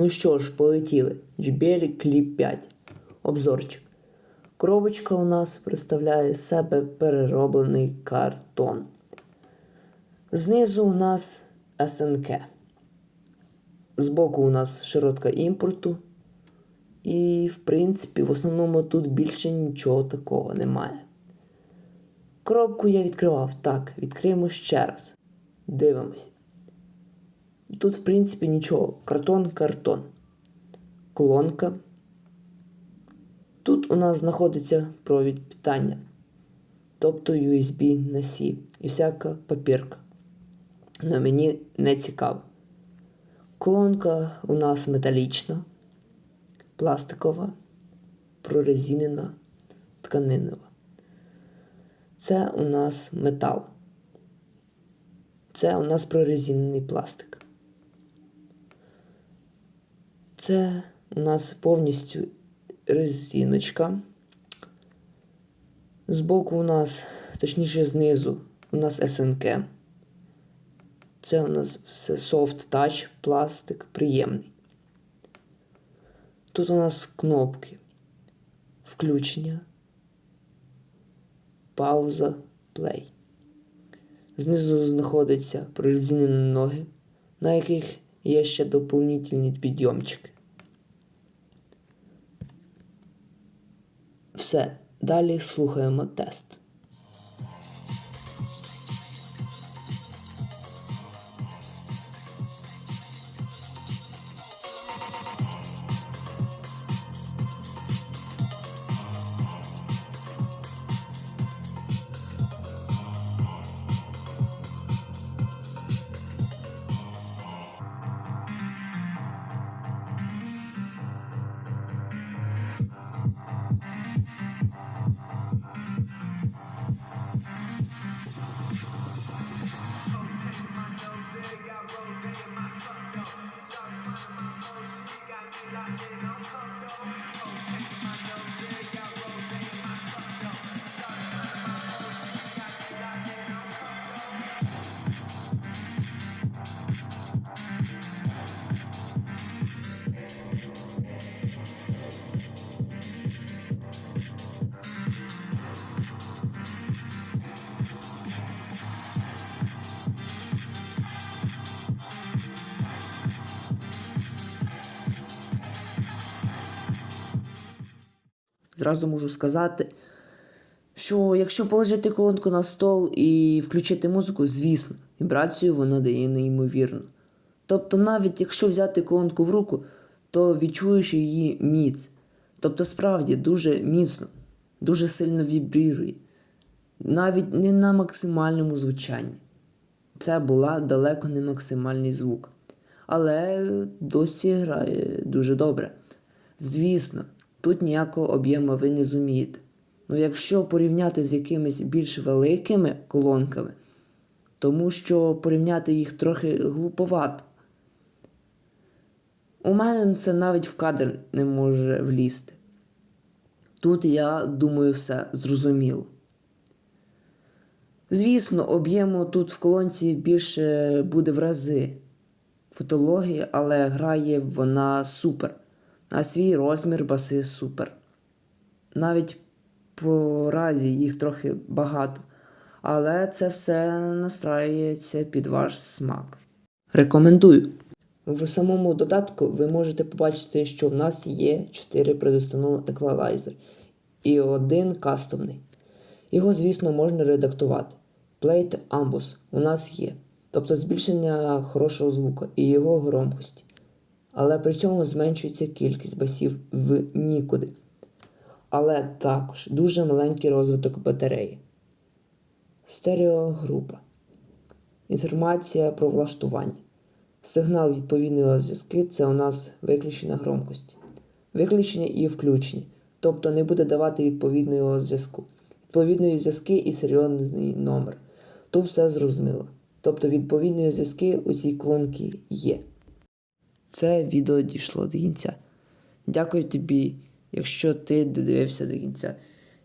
Ну що ж, полетіли. JBL Clip 5. Обзорчик. Коробочка у нас представляє себе перероблений картон. Знизу у нас СНК. Збоку у нас широтка імпорту. І, в принципі, в основному тут більше нічого такого немає. Коробку я відкривав. Так, відкриємо ще раз. Дивимось. Тут, в принципі, нічого. Картон, картон. Колонка. Тут у нас знаходиться провід питання. Тобто USB на C і всяка папірка. Но мені не цікаво. Колонка у нас металічна, пластикова, прорезинена, тканинова. Це у нас метал. Це у нас прорезинений пластик. Це у нас повністю резиночка. Збоку у нас, точніше знизу, у нас СНК. Це у нас все soft touch, пластик приємний. Тут у нас кнопки. Включення, пауза, play. Знизу знаходяться прорезинені ноги, на яких є ще доповнительні підйомчики. Все, далі слухаємо тест. Зразу можу сказати, що якщо положити колонку на стол і включити музику, звісно, вібрацію вона дає неймовірно. Тобто, навіть якщо взяти колонку в руку, то відчуєш її міць. Тобто, справді дуже міцно, дуже сильно вібрірує. Навіть не на максимальному звучанні. Це була далеко не максимальний звук. Але досі грає дуже добре. Звісно, тут ніякого об'єму ви не зумієте. Ну якщо порівняти з якимись більш великими колонками, тому що порівняти їх трохи глуповато. У мене це навіть в кадр не може влізти. Тут я думаю все зрозуміло. Звісно, об'єму тут в колонці більше буде в рази фотології, але грає вона супер. На свій розмір баси супер. Навіть по разі їх трохи багато. Але це все настраюється під ваш смак. Рекомендую. В самому додатку ви можете побачити, що в нас є 4 предустанови еквалайзер і один кастомний. Його, звісно, можна редактувати. Plate Ambus у нас є, тобто збільшення хорошого звуку і його громкості. Але при цьому зменшується кількість басів в нікуди. Але також дуже маленький розвиток батареї. Стереогрупа. Інформація про влаштування. Сигнал відповідної зв'язки це у нас виключення громкості. Виключення і включення. Тобто не буде давати відповідного зв'язку. Відповідної зв'язки і серйозний номер. То все зрозуміло. Тобто відповідні зв'язки у цій колонці є. Це відео дійшло до кінця. Дякую тобі, якщо ти додивився до кінця.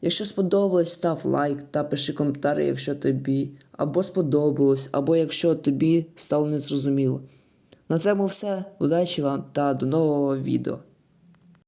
Якщо сподобалось, став лайк та пиши коментар, якщо тобі або сподобалось, або якщо тобі стало незрозуміло. На цьому все. Удачі вам та до нового відео.